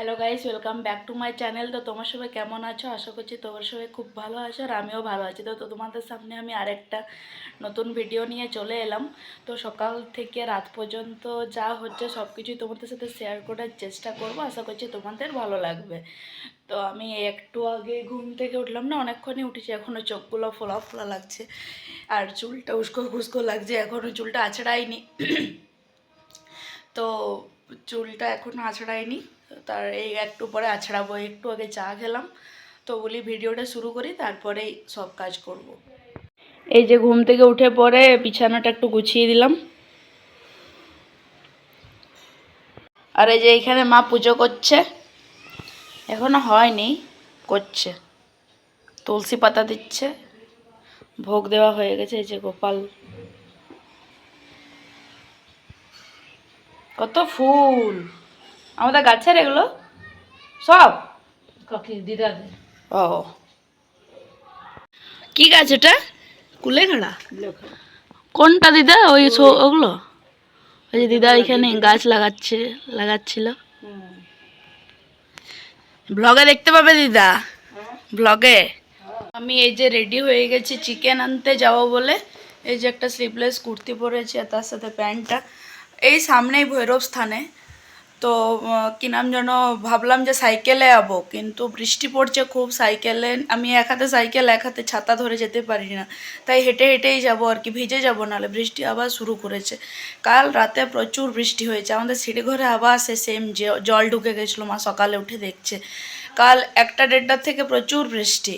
Hello guys welcome back to my channel তো তোমার সবাই কেমন আছো? আশা করছি তোমার সবাই খুব ভালো আছো আর আমিও ভালো আছি। তো তোমাদের সামনে আমি আরেকটা নতুন ভিডিও নিয়ে চলে এলাম। তো সকাল থেকে রাত পর্যন্ত যা হচ্ছে সব কিছুই তোমাদের সাথে শেয়ার করার চেষ্টা করব। আশা করছি তোমাদের ভালো লাগবে। তো আমি একটু আগে ঘুম থেকে উঠলাম না, অনেকক্ষণই উঠেছি। এখনও চোখগুলো ফোলা ফোলা লাগছে আর চুলটা উস্কো খুস্কো লাগছে। এখনও চুলটা আছড়াইনি তো চুলটা এখন আছড়াইনি তার এই একটু পরে আছড়াবো একটু আগে চা খেলাম। তো বলি ভিডিওটা শুরু করি, তারপরেই সব কাজ করব। এই যে ঘুম থেকে উঠে পরে বিছানাটা একটু গুছিয়ে দিলাম। আর এই যে এইখানে মা পুজো করছে। এখনও হয়নি, করছে। তুলসী পাতা দিচ্ছে। ভোগ দেওয়া হয়ে গেছে, এই যে গোপাল। কত ফুল! আমাদের গাছের এগুলো সব? কাকি দিদাদের। ও। কি গাছ এটা কুলেখাড়া লেখা কোনটা দিদা? ওই ওগুলো? ওই যে দিদা এখানে গাছ লাগাচ্ছে লাগাচ্ছিল। ব্লগে দেখতে পাবে দিদা? ব্লগে? আমি এই যে রেডি হয়ে গেছি চিকেন আনতে যাব বলে। এই যে একটা স্লিভলেস কুর্তি পরেছি আর তার সাথে প্যান্টটা। এই সামনেই ভৈরব স্থানে। তো কি নাম যেন ভাবলাম যে সাইকেলে যাব কিন্তু বৃষ্টি পড়ছে খুব সাইকেলে, আমি এক হাতে সাইকেল, এক হাতে ছাতা ধরে যেতে পারি না। তাই হেঁটে হেঁটেই যাব আর কি, ভিজে যাব, নাহলে বৃষ্টি আবার শুরু করেছে। কাল রাতে প্রচুর বৃষ্টি হয়েছে, আমাদের সিঁড়ি ঘরে আবার সে সেম জল ঢুকে গেছিল, মা সকালে উঠে দেখছে। কাল একটা দেড়টার থেকে প্রচুর বৃষ্টি।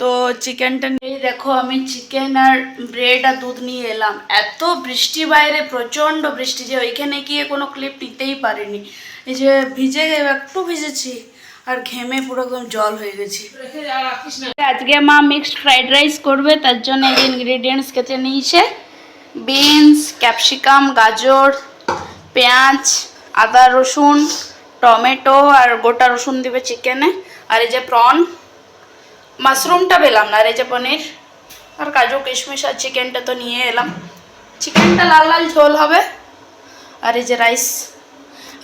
তো চিকেনটা নিয়ে দেখো, আমি চিকেন আর ব্রেড আর দুধ নিয়ে এলাম। এত বৃষ্টি বাইরে, প্রচণ্ড বৃষ্টি, যে ওইখানে গিয়ে কোনো ক্লিপ নিতেই পারিনি। এই যে ভিজে একটু ভিজেছি, আর ঘেমে পুরো একদম জল হয়ে গেছি। আজকে মা মিক্সড ফ্রাইড রাইস করবে, তার জন্য এই ইনগ্রেডিয়েন্টস কেটে নিয়েছে। বিনস ক্যাপসিকাম গাজর, পেঁয়াজ, আদা রসুন, টমেটো, আর গোটা রসুন দিবে চিকেনে আর এই যে প্রন মাশরুমটা পেলাম না আর এই যে পনির আর কাজু কিশমিশ আর চিকেনটা তো নিয়ে এলাম। চিকেনটা লাল লাল ঝোল হবে। আর এই যে রাইস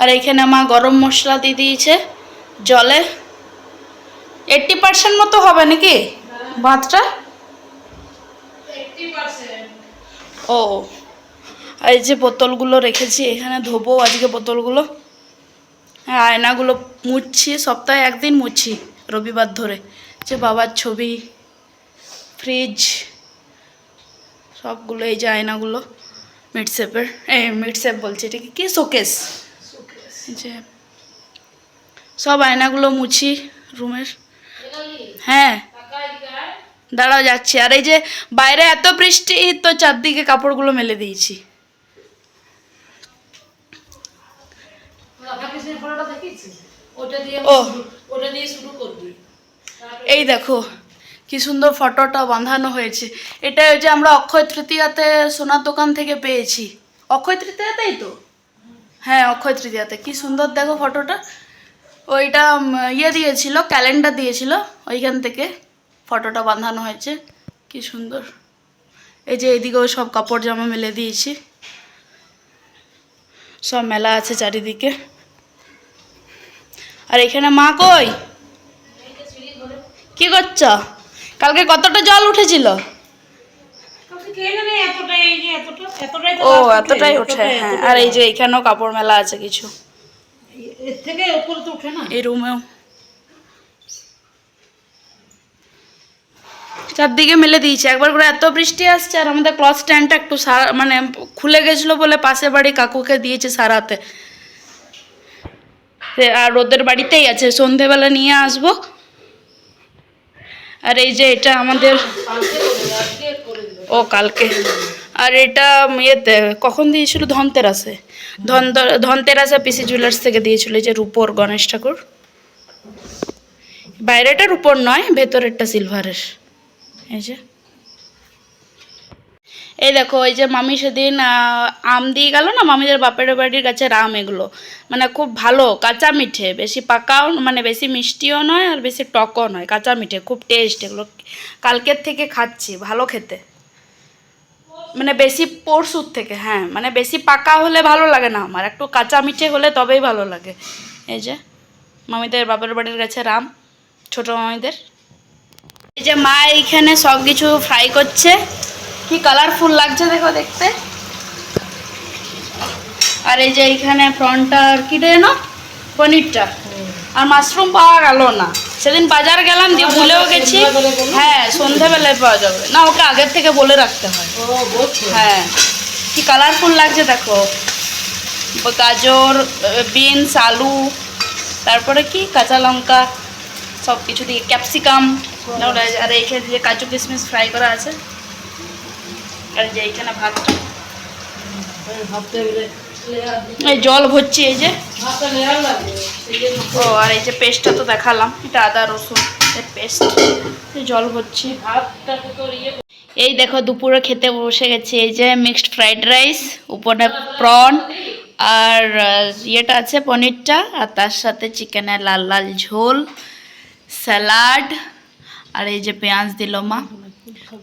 আর এইখানে মা গরম মশলা দিয়ে দিয়েছে জলে। এইট্টি পার্সেন্ট মতো হবে নাকি ভাতটা? ও। আর এই যে বোতলগুলো রেখেছি এখানে ধোবো আজকে বোতলগুলো। হ্যাঁ আয়নাগুলো মুছছি সপ্তাহে একদিন মুছি রবিবার ধরে। যে বাবার ছবি ফ্রিজ সবগুলো এই যে আয়নাগুলো মিটসেপের এই মিটসেপ বলছি এটা কি? শোকেস যে সব আয়নাগুলো মুছি রুমের। হ্যাঁ দাঁড়াও যাচ্ছি। আর এই যে বাইরে এত বৃষ্টি তো চারদিকে কাপড়গুলো মেলে দিয়েছি। ও। ওটা দিয়ে শুরু করবি। এই দেখো, কি সুন্দর ফটোটা বাঁধানো হয়েছে। এটা যে আমরা অক্ষয় তৃতীয়াতে সোনার দোকান থেকে পেয়েছি। অক্ষয় তৃতীয়াতেই তো? হ্যাঁ অক্ষয় তৃতীয়াতে। কি সুন্দর দেখো ফটোটা। ওইটা ইয়ে দিয়েছিল, ক্যালেন্ডার দিয়েছিল, ওইখান থেকে ফটোটা বাঁধানো হয়েছে। কি সুন্দর। এই যে এইদিকেও সব কাপড় জামা মেলে দিয়েছি। সব মেলা আছে চারিদিকে। আর এখানে মা কই? কি করছ? কালকে কতটা জল উঠেছিল? ও এতটাই উঠে, ওঠে হ্যাঁ আর এই যে এখানেও কাপড় মেলা আছে কিছু। এই রুমেও। চারদিকে মেলে দিয়েছে। একবার করে এত বৃষ্টি আসছে আর আমাদের ক্লথ স্ট্যান্ডটা একটু সারা মানে খুলে গেছিল বলে পাশে বাড়ি কাকুকে দিয়েছে সারাতে। সে- আর ওদের বাড়িতেই আছে। সন্ধেবেলা নিয়ে আসব। আর এই যে এটা আমাদের ও, কালকে। আর এটা ইয়েতে, কখন দিয়েছিল? ধনতেরাসে। ধন ধনতেরাসে পিসি জুয়েলার্স থেকে দিয়েছিল যে রূপোর গণেশ ঠাকুর। বাইরেটা রূপোর নয়, ভেতরেরটা সিলভারের। এই যে। এই দেখো, এই যে মামি সেদিন আম দিয়ে গেল না, মামিদের বাপের বাড়ির কাছে আম এগুলো। মানে খুব ভালো, কাঁচা মিঠে, বেশি পাকাও মানে বেশি মিষ্টিও নয় আর বেশি টকও নয়, কাঁচা মিঠে, খুব টেস্ট এগুলো। কালকের থেকে খাচ্ছি, ভালো খেতে। মানে বেশি পরশুর থেকে হ্যাঁ মানে বেশি পাকা হলে ভালো লাগে না আমার, একটু কাঁচা মিঠে হলে তবেই ভালো লাগে। এই যে, মামিদের বাপের বাড়ির কাছে রাম, ছোট মামিদের। এই যে মা এইখানে সব কিছু ফ্রাই করছে। কি কালারফুল লাগছে দেখো দেখতে? আর এই যে এইখানে ফ্রন্টটা আর কি যেন পনিরটা। আর মাশরুম পাওয়া গেল না। সেদিন বাজার গেলাম দিয়ে ভুলেও গেছি। হ্যাঁ সন্ধেবেলায় পাওয়া যাবে। না ওকে আগের থেকে বলে রাখতে হয়। হ্যাঁ। কি কালারফুল লাগছে দেখো। গাজর বিনস আলু তারপরে কি? কাঁচা লঙ্কা সব কিছু দিয়ে ক্যাপসিকাম আর এইখানে যে কাজু কিশমিশ ফ্রাই করা আছে। আর এই যে এইখানে ভাতটা এই জল ভরছি এই যে। ও আর এই যে পেস্টটা তো দেখালাম এটা আদা রসুন পেস্ট। জল ভরছি। ইয়ে এই দেখো দুপুরে খেতে বসে গেছি এই যে মিক্সড ফ্রাইড রাইস উপরে প্রন আর ইয়েটা আছে পনিরটা আর তার সাথে চিকেনের লাল লাল ঝোল স্যালাড আর এই যে পেঁয়াজ দিল মা।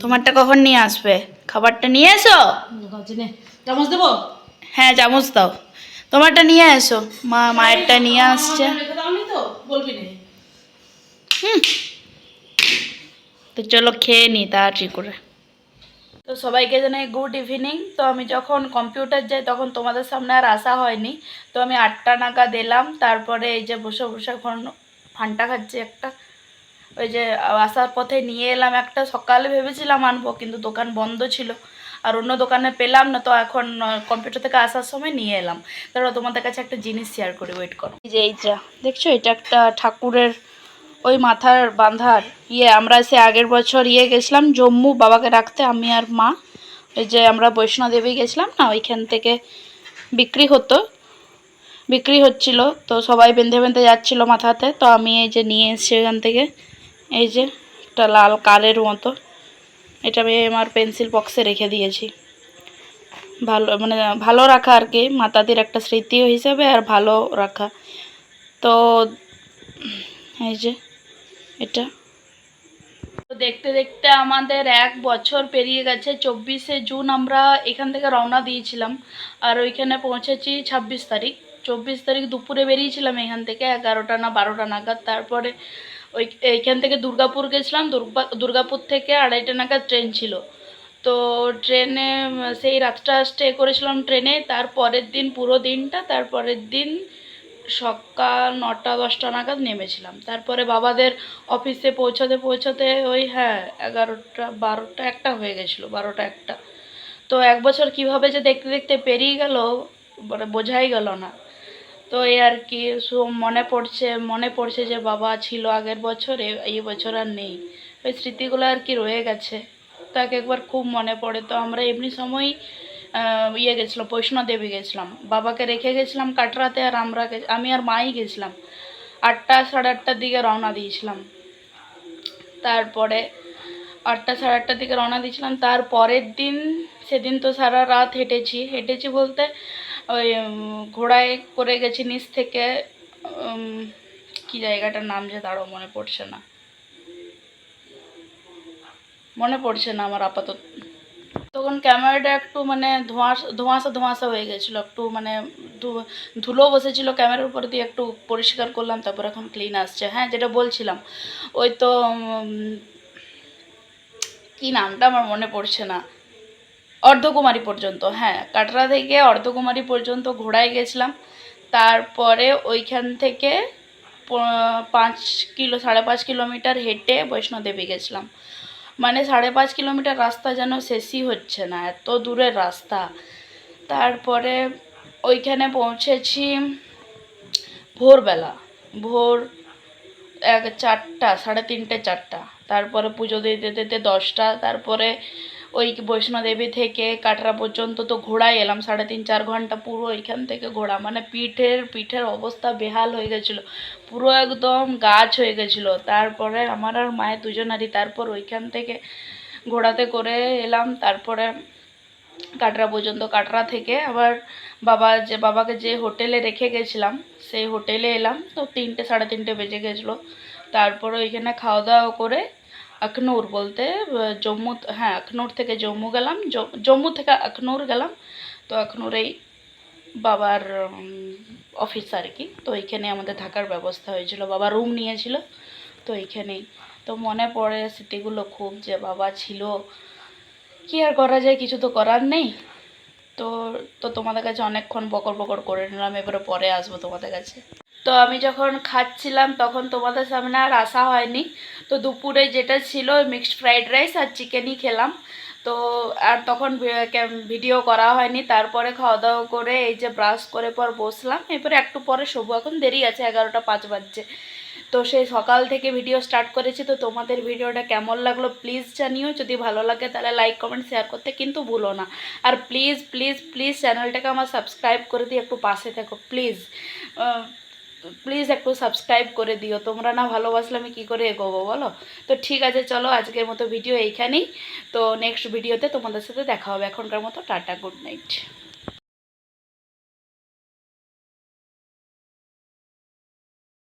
তোমারটা কখন নিয়ে আসবে? খাবারটা নিয়ে এসো। চামচ দেবো? হ্যাঁ চামচ দাও। তোমারটা নিয়ে এসো। মা মায়েরটা নিয়ে আসছে। তো হুম। তো চলো খেয়ে নিই তাড়াতাড়ি করে। তো সবাইকে জানাই গুড ইভিনিং তো আমি যখন কম্পিউটার যাই তখন তোমাদের সামনে আর আসা হয়নি। তো আমি আটটা নাগাদ এলাম। তারপরে এই যে বসে বসে এখন ফান্টা খাচ্ছি একটা। ওই যে আসার পথে নিয়ে এলাম। একটা সকালে ভেবেছিলাম আনব, কিন্তু দোকান বন্ধ ছিল। আর অন্য দোকানে পেলাম না, তো এখন কম্পিউটার থেকে আসার সময় নিয়ে এলাম। তারপর তোমাদের কাছে একটা জিনিস শেয়ার করি ওয়েট করো। যে এইটা দেখছ? এটা একটা ঠাকুরের ওই মাথার বাঁধার ইয়ে। আমরা সে আগের বছর ইয়ে গেছিলাম, জম্মু বাবাকে রাখতে, আমি আর মা। ওই যে আমরা বৈষ্ণোদেবী গেছিলাম না, ওইখান থেকে বিক্রি হতো। বিক্রি হচ্ছিল, তো সবাই বেঁধে বেঁধে যাচ্ছিল মাথাতে। তো আমি এই যে নিয়ে এসেছি ওইখান থেকে। এই যে, একটা লাল কালের মতো। এটা আমি আমার পেন্সিল বক্সে রেখে দিয়েছি। ভালো মানে ভালো রাখা আর কি, মাতাদের একটা স্মৃতি হিসেবে আর ভালো রাখা। তো, এই যে, এটা। তো দেখতে দেখতে আমাদের এক বছর পেরিয়ে গেছে, চব্বিশে জুন আমরা এখান থেকে রওনা দিয়েছিলাম। আর ওইখানে পৌঁছেছি ছাব্বিশ তারিখ। চব্বিশ তারিখ দুপুরে বেরিয়েছিলাম এখান থেকে, এগারোটা না বারোটা নাগাদ। তারপরে ওই এইখান থেকে দুর্গাপুর গেছিলাম, দুর্গা, দুর্গাপুর থেকে আড়াইটা নাগাদ ট্রেন ছিল। তো ট্রেনে সেই রাতটা স্টে করেছিলাম ট্রেনে তার পরের দিন পুরো দিনটা, তারপরের দিন সকাল নটা, দশটা নাগাদ নেমেছিলাম। তারপরে বাবাদের অফিসে পৌঁছাতে পৌঁছাতে ওই হ্যাঁ এগারোটা, বারোটা, একটা হয়ে গেছিল, বারোটা, একটা। তো এক বছর কীভাবে যে দেখতে দেখতে পেরিয়ে গেল মানে বোঝাই গেল না। তো এই আর কি মনে পড়ছে মনে পড়ছে যে বাবা ছিল আগের বছর, এই বছর আর নেই। ওই স্মৃতিগুলো আর কি রয়ে গেছে। তাকে একবার খুব মনে পড়ে। তো আমরা এমনি সময় ইয়ে গেছিলাম, বৈষ্ণোদেবী গেছিলাম। বাবাকে রেখে গেছিলাম কাটরাতে আর আমরা আমি আর মাই গেছিলাম। আটটা সাড়ে আটটার দিকে রওনা দিয়েছিলাম। তারপরে আটটা সাড়ে আটটার দিকে রওনা দিয়েছিলাম। তার পরের দিন, সেদিন তো সারা রাত হেঁটেছি। হেঁটেছি বলতে ওই ঘোড়ায় করে গেছি নিচ থেকে কি জায়গাটার নাম যে দাঁড়ো মনে পড়ছে না। মনে পড়ছে না আমার আপাতত। তখন ক্যামেরাটা একটু মানে ধোঁয়াশা ধোঁয়াশা ধোঁয়াশা হয়ে গেছিল, একটু মানে ধুলো বসেছিল ক্যামেরার উপর দিয়ে একটু পরিষ্কার করলাম, তারপর এখন ক্লিন আসছে। হ্যাঁ যেটা বলছিলাম, ওই তো কি নামটা আমার মনে পড়ছে না। অর্ধকুমারী পর্যন্ত হ্যাঁ কাটরা থেকে অর্ধকুমারী পর্যন্ত ঘোড়ায় গেছিলাম। তারপরে ওইখান থেকে পাঁচ কিলো, সাড়ে পাঁচ কিলোমিটার হেঁটে বৈষ্ণোদেবী গেছিলাম। মানে সাড়ে পাঁচ কিলোমিটার রাস্তা যেন শেষই হচ্ছে না, এত দূরের রাস্তা। তারপরে ওইখানে পৌঁছেছি ভোরবেলা, ভোর এক চারটা, সাড়ে তিনটে, চারটা। তারপরে পুজো দিতে দিতে দশটা, তারপরে ওই বৈষ্ণোদেবী থেকে কাটরা পর্যন্ত তো ঘোড়ায় এলাম, সাড়ে তিন চার ঘণ্টা পুরো ওইখান থেকে ঘোড়া মানে পিঠের পিঠের অবস্থা বেহাল হয়ে গেছিল, পুরো একদম গাছ হয়ে গেছিল। তারপরে আমার আর মায়ের দুজনারই, তারপর ওইখান থেকে ঘোড়াতে করে এলাম, তারপরে কাটরা পর্যন্ত কাটরা থেকে আবার বাবা যে, বাবাকে যে হোটেলে রেখে গেছিলাম, সেই হোটেলে এলাম। তো তিনটে, সাড়ে তিনটে বেজে গেছিল। তারপরে ওইখানে খাওয়া দাওয়া করে আখনৌর বলতে জম্মু হ্যাঁ আখনৌর থেকে জম্মু গেলাম জম্মু থেকে আখনৌর গেলাম। তো আখনৌরেই বাবার অফিস আর কি। তো এইখানে আমাদের থাকার ব্যবস্থা হয়েছিল। বাবা রুম নিয়েছিল, তো এইখানেই। তো মনে পড়ে স্মৃতিগুলো খুব যে বাবা ছিল। কি আর করা যায়, কিছু তো করার নেই। তো তো তোমাদের কাছে অনেকক্ষণ বকর বকর করে নিলাম, এবারে পরে আসব তোমাদের কাছে। তো আমি যখন খাচ্ছিলাম, তখন তোমাদের সামনে আর আসা হয়নি। তো দুপুরে যেটা ছিল মিক্সড ফ্রাইড রাইস আর চিকেনই খেলাম। তো আর তখন ভিডিও করা হয়নি। তারপরে খাওয়া দাওয়া করে এই যে ব্রাশ করে পর বসলাম। এরপরে একটু পরে শোবো। এখন দেরি আছে, এগারোটা পাঁচ বাজছে। তো সেই সকাল থেকে ভিডিও স্টার্ট করেছি। তো তোমাদের ভিডিওটা কেমন লাগল প্লিজ জানিও। যদি ভালো লাগে তাহলে লাইক কমেন্ট শেয়ার করতে কিন্তু ভুলো না। আর প্লিজ প্লিজ প্লিজ চ্যানেলটাকে আমার সাবস্ক্রাইব করে দিয়ে একটু পাশে থাকো প্লিজ প্লিজ একটু সাবস্ক্রাইব করে দিও। তোমরা না ভালোবাসলে আমি কী করে এগোবো বলো? তো ঠিক আছে, চলো আজকের মতো ভিডিও এইখানেই। তো নেক্সট ভিডিওতে তোমাদের সাথে দেখা হবে। এখনকার মতো টাটা গুড নাইট